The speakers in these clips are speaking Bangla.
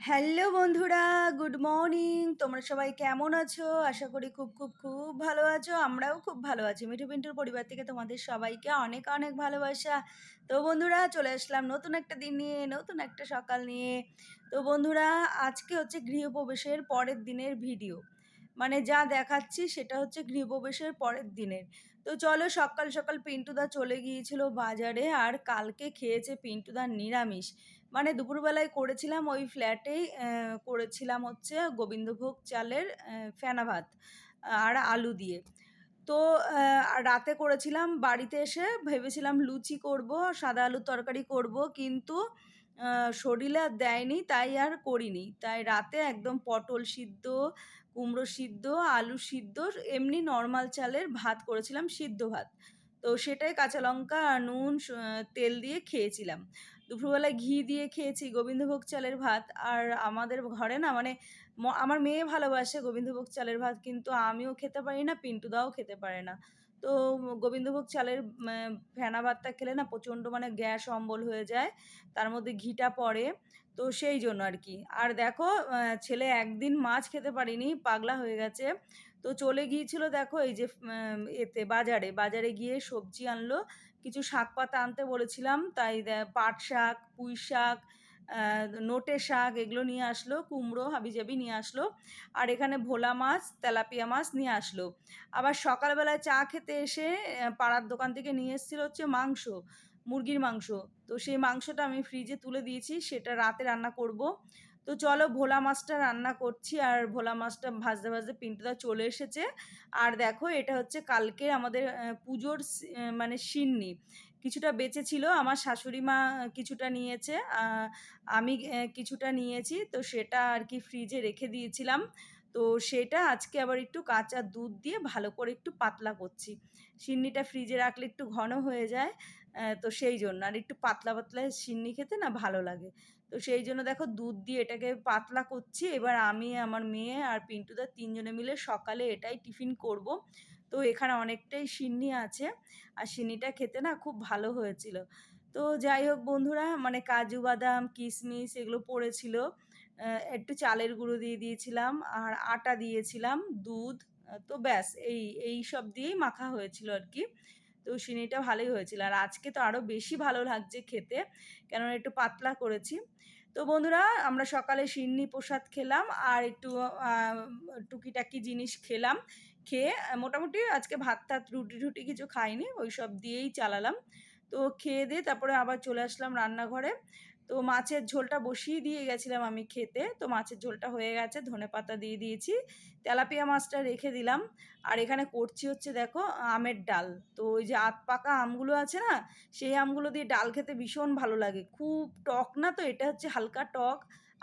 হ্যালো বন্ধুরা, গুড মর্নিং। তোমরা সবাই কেমন আছো? আশা করি খুব খুব খুব ভালো আছো। আমরাও খুব ভালো আছি। মিঠু পিন্টুর পরিবার থেকে তোমাদের সবাইকে অনেক অনেক ভালোবাসা। তো বন্ধুরা, চলে আসলাম নতুন একটা দিন নিয়ে, নতুন একটা সকাল নিয়ে। তো বন্ধুরা, আজকে হচ্ছে গৃহপ্রবেশের পরের দিনের ভিডিও। মানে যা দেখাচ্ছি সেটা হচ্ছে গৃহপ্রবেশের পরের দিনের। তো চলো সকাল সকাল পিন্টুদা চলে গিয়েছিল বাজারে আর কালকে খেয়েছে পিন্টুদার নিরামিষ। মানে দুপুরবেলায় করেছিলাম ওই ফ্ল্যাটেই করেছিলাম হচ্ছে গোবিন্দভোগ চালের ফেনা ভাত আর আলু দিয়ে। তো রাতে করেছিলাম বাড়িতে এসে ভেবেছিলাম লুচি করব, সাদা আলুর তরকারি করব কিন্তু শরীরে আর দেয়নি, তাই আর করিনি। তাই রাতে একদম পটল সিদ্ধ কুমড়ো সিদ্ধ, আলু সিদ্ধ, এমনি নর্মাল চালের ভাত করেছিলাম সিদ্ধ ভাত। তো সেটাই কাঁচা লঙ্কা আর নুন তেল দিয়ে খেয়েছিলাম। দুপুরবেলায় ঘি দিয়ে খেয়েছি গোবিন্দভোগ চালের ভাত। আর আমাদের ঘরে না মানে আমার মেয়ে ভালোবাসে গোবিন্দভোগ চালের ভাত, কিন্তু আমিও খেতে পারি না পিন্টুদাও খেতে পারে না। তো গোবিন্দভোগ চালের ফেনা ভাতটা খেলে না প্রচণ্ড মানে গ্যাস অম্বল হয়ে যায়, তার মধ্যে ঘিটা পড়ে, তো সেই জন্য আর কি। আর দেখো ছেলে একদিন মাছ খেতে পারিনি, পাগলা হয়ে গেছে। তো চলে গিয়েছিল দেখো এই যে এতে বাজারে বাজারে গিয়ে সবজি আনলো কিছু শাক পাতা আনতে বলেছিলাম, তাই পাট শাক, পুঁই শাক নোটে শাক এগুলো নিয়ে আসলো, কুমড়ো, হাবিজাবি নিয়ে আসলো, আর এখানে ভোলা মাছ, তেলাপিয়া মাছ নিয়ে আসলো। আবার সকালবেলায় চা খেতে এসে পাড়ার দোকান থেকে নিয়ে এসেছিল হচ্ছে মাংস, মুরগির মাংস। তো সেই মাংসটা আমি ফ্রিজে তুলে দিয়েছি, সেটা রাতে রান্না করব। তো চলো ভোলা মাছটা রান্না করছি আর ভোলা মাছটা ভাজতে ভাজতে পিন্টুদা চলে এসেছে। আর দেখো এটা হচ্ছে কালকে আমাদের পুজোর মানে সিন্নি। কিছুটা বেঁচে ছিল, আমার শাশুড়ি মা কিছুটা নিয়েছে আমি কিছুটা নিয়েছি, তো সেটা আর কি ফ্রিজে রেখে দিয়েছিলাম। তো সেটা আজকে আবার একটু কাঁচা দুধ দিয়ে ভালো করে একটু পাতলা করছি। সিন্নিটা ফ্রিজে রাখলে একটু ঘন হয়ে যায় তো সেই জন্য। আর একটু পাতলা পাতলা সিন্নি খেতে না ভালো লাগে। তো সেই জন্য দেখো দুধ দিয়ে এটাকে পাতলা করছি। এবার আমি, আমার মেয়ে আর পিন্টুদা তিনজনে মিলে সকালে এটাই টিফিন করব। তো এখানে অনেকটাই সিন্নি আছে। আর সিন্নিটা খেতে না খুব ভালো হয়েছিল। তো যাই হোক বন্ধুরা মানে কাজু বাদাম কিশমিশ এগুলো পড়েছিল। একটু চালের গুঁড়ো দিয়ে দিয়েছিলাম আর আটা দিয়েছিলাম, দুধ তো ব্যাস, এই এই সব দিয়েই মাখা হয়েছিল আর কি। তো সিনিটা ভালোই হয়েছিল। আর আজকে তো আরও বেশি ভালো লাগছে খেতে, কেননা একটু পাতলা করেছি। তো বন্ধুরা, আমরা সকালে সিন্নি প্রসাদ খেলাম আর একটু টুকিটাকি জিনিস খেলাম। খেয়ে মোটামুটি আজকে ভাত টাত, রুটি টুটি কিছু খাইনি, ওই সব দিয়েই চালালাম। তো খেয়ে দিয়ে তারপরে আবার চলে আসলাম রান্নাঘরে। তো মাছের ঝোলটা বসিয়ে দিয়ে গেছিলাম আমি খেতে। তো মাছের ঝোলটা হয়ে গেছে, ধনে পাতা দিয়ে দিয়েছি, তেলাপিয়া মাছটা রেখে দিলাম। আর এখানে করছি হচ্ছে দেখো আমের ডাল। তো ওই যে আত পাকা আমগুলো আছে না, সেই আমগুলো দিয়ে ডাল খেতে ভীষণ ভালো লাগে। খুব টক না তো, এটা হচ্ছে হালকা টক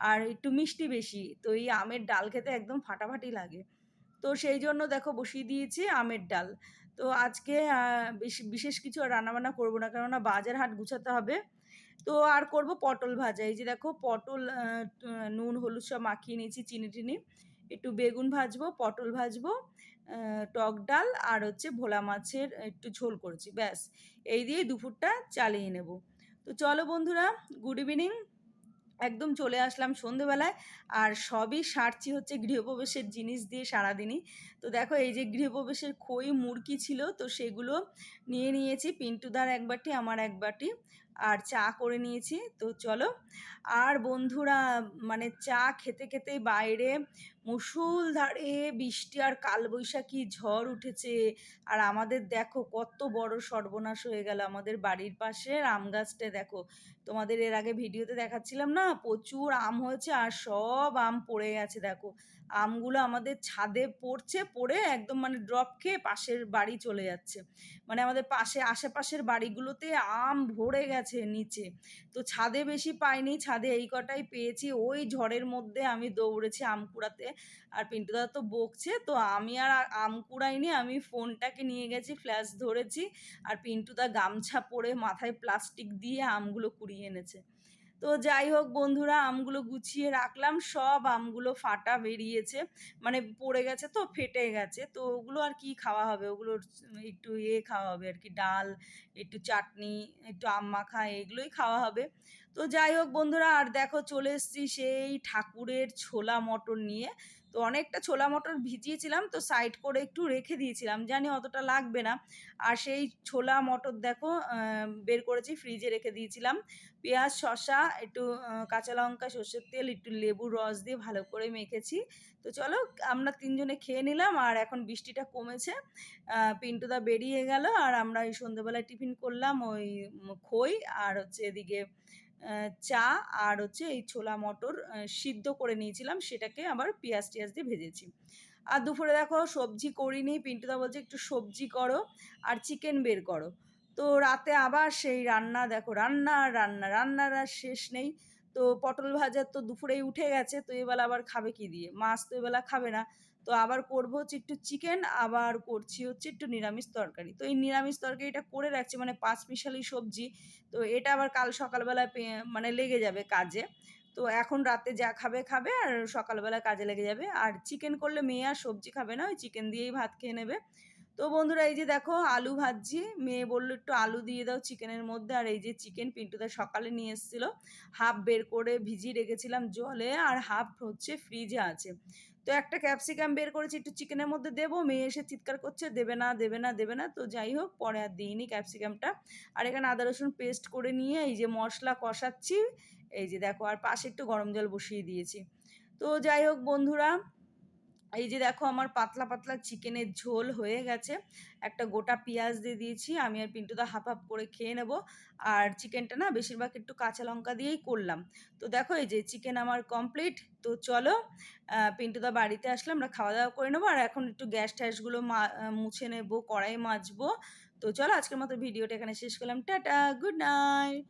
আর একটু মিষ্টি বেশি। তো এই আমের ডাল খেতে একদম ফাটাফাটি লাগে। তো সেই জন্য দেখো বসিয়ে দিয়েছি আমের ডাল। তো আজকে বিশেষ কিছু রান্নাবান্না করব না, কেননা বাজার হাট গুছাতে হবে। তো আর করব পটল ভাজা। এই যে দেখো পটল নুন, হলুদ সব মাখিয়ে নিয়েছি, চিনি টিনি। একটু বেগুন ভাজবো, পটল ভাজবো টক ডাল আর হচ্ছে ভোলা মাছের একটু ঝোল করেছি, ব্যাস। এই দিয়ে দুপুরটা চালিয়ে নেব। তো চলো বন্ধুরা, গুড ইভিনিং। একদম চলে আসলাম সন্ধেবেলায়। আর সবই সারছি হচ্ছে গৃহপ্রবেশের জিনিস দিয়ে সারাদিনই। তো দেখো এই যে গৃহপ্রবেশের খই, মুরগি ছিল, তো সেগুলো নিয়ে নিয়েছি। পিন্টুদার এক বাটি, আমার এক বাটি। আর চা করে নিয়েছি। তো চলো। আর বন্ধুরা মানে চা খেতে খেতে বাইরে মুসুলধারে বৃষ্টি আর কালবৈশাখী ঝড় উঠেছে। আর আমাদের দেখো কত বড় সর্বনাশ হয়ে গেল আমাদের বাড়ির পাশে আম গাছটা দেখো। তোমাদের এর আগে ভিডিওতে দেখাচ্ছিলাম না? প্রচুর আম হয়েছে আর সব আম পড়ে গেছে দেখো। আমগুলো আমাদের ছাদে পড়ছে, পড়ে একদম মানে ড্রপ খেয়ে পাশের বাড়ি চলে যাচ্ছে। মানে আমাদের পাশে, আশেপাশের বাড়িগুলোতে আম ভরে গেছে নিচে। তো ছাদে বেশি পাইনি, ছাদে এই কটাই পেয়েছি। ওই ঝড়ের মধ্যে আমি দৌড়েছি আম কুড়াতে। আর পিন্টুদা তো বকছে, তো আমি আর আম কুড়াইনি, আমি ফোনটাকে নিয়ে গেছি ফ্ল্যাশ ধরেছি। আর পিন্টুদা গামছা পরে মাথায় প্লাস্টিক দিয়ে আমগুলো কুড়িয়ে এনেছে। তো যাই হোক বন্ধুরা, আমগুলো গুছিয়ে রাখলাম। সব আমগুলো ফাটা বেরিয়েছে। মানে পড়ে গেছে তো, ফেটে গেছে। তো ওগুলো আর কি খাওয়া হবে? ওগুলো একটু ইয়ে খাওয়া হবে আর কি, ডাল, একটু চাটনি, একটু আম মাখা, এগুলোই খাওয়া হবে। তো যাই হোক বন্ধুরা, আর দেখো চলে এসেছি সেই ঠাকুরের ছোলা মটর নিয়ে। তো অনেকটা ছোলা মটর ভিজিয়েছিলাম, তো সাইড করে একটু রেখে দিয়েছিলাম, জানি অতটা লাগবে না। আর সেই ছোলা মটর দেখো বের করেছি ফ্রিজে রেখে দিয়েছিলাম। পেঁয়াজ, শসা, একটু কাঁচা লঙ্কা, সর্ষের তেল, একটু লেবুর রস দিয়ে ভালো করে মেখেছি। তো চলো, আমরা তিনজনে খেয়ে নিলাম, আর এখন বৃষ্টিটা কমেছে। পিন্টুদা বেরিয়ে গেল, আর আমরা এই সন্ধ্যেবেলায় টিফিন করলাম ওই খই, আর হচ্ছে এদিকে চা আর হচ্ছে এই ছোলা মটর সিদ্ধ করে নিয়েছিলাম। সেটাকে আবার পেঁয়াজ টিয়াজ দিয়ে ভেজেছি। আর দুপুরে দেখো সবজি করিনি। পিন্টুদা বলছে, একটু সবজি করো আর চিকেন বের করো। তো রাতে আবার সেই রান্না, দেখো রান্না রান্না, রান্নার আর শেষ নেই। তো পটল ভাজা তো দুপুরেই উঠে গেছে, তো এবেলা আবার খাবে কি দিয়ে? মাছ তো এবেলা খাবে না। তো আবার করব হচ্ছে একটু চিকেন আবার করছি হচ্ছে একটু নিরামিষ তরকারি। তো এই নিরামিষ তরকারিটা করে রাখছি মানে পাঁচ মিশালি সবজি। তো এটা আবার কাল সকালবেলা মানে লেগে যাবে কাজে। তো এখন রাতে যা খাবে খাবে, আর সকালবেলা কাজে লেগে যাবে। আর চিকেন করলে মেয়ে আর সবজি খাবে না, ওই চিকেন দিয়েই ভাত খেয়ে নেবে। তো বন্ধুরা, এই যে দেখো আলু ভাজছি। মেয়ে বলল একটু আলু দিয়ে দাও চিকেনের মধ্যে। আর এই যে চিকেন পিন্টুদা সকালে নিয়ে এসেছিল। হাফ বের করে ভিজিয়ে রেখেছিলাম জলে, আর হাফ হচ্ছে ফ্রিজে আছে। তো একটা ক্যাপসিকাম বের করেছি, একটু চিকেনের মধ্যে দেবো, মেয়ে এসে চিৎকার করছে, দেবে না দেবে না দেবে না। তো যাই হোক, পরে আর দিইনি ক্যাপসিকামটা আর এখানে আদা, রসুন পেস্ট করে নিয়ে এই যে মশলা কষাচ্ছি। এই যে দেখো, আর পাশে একটু গরম জল বসিয়ে দিয়েছি। তো যাই হোক, বন্ধুরা এই যে দেখো আমার পাতলা পাতলা চিকেনের ঝোল হয়ে গেছে। একটা গোটা পেঁয়াজ দিয়ে দিয়েছি, আমি আর পিন্টুদা হাফ হাফ করে খেয়ে নেব। আর চিকেনটা না বেশিরভাগ একটু কাঁচা লঙ্কা দিয়েই করলাম। তো দেখো এই যে চিকেন আমার কমপ্লিট তো চলো পিন্টুদা বাড়িতে আসলে আমরা খাওয়া দাওয়া করে নেব। আর এখন একটু গ্যাস ট্যাসগুলো মুছে নেব, কড়াই মাজবো। তো চলো আজকের মতো ভিডিওটা এখানে শেষ করলাম। Tata good night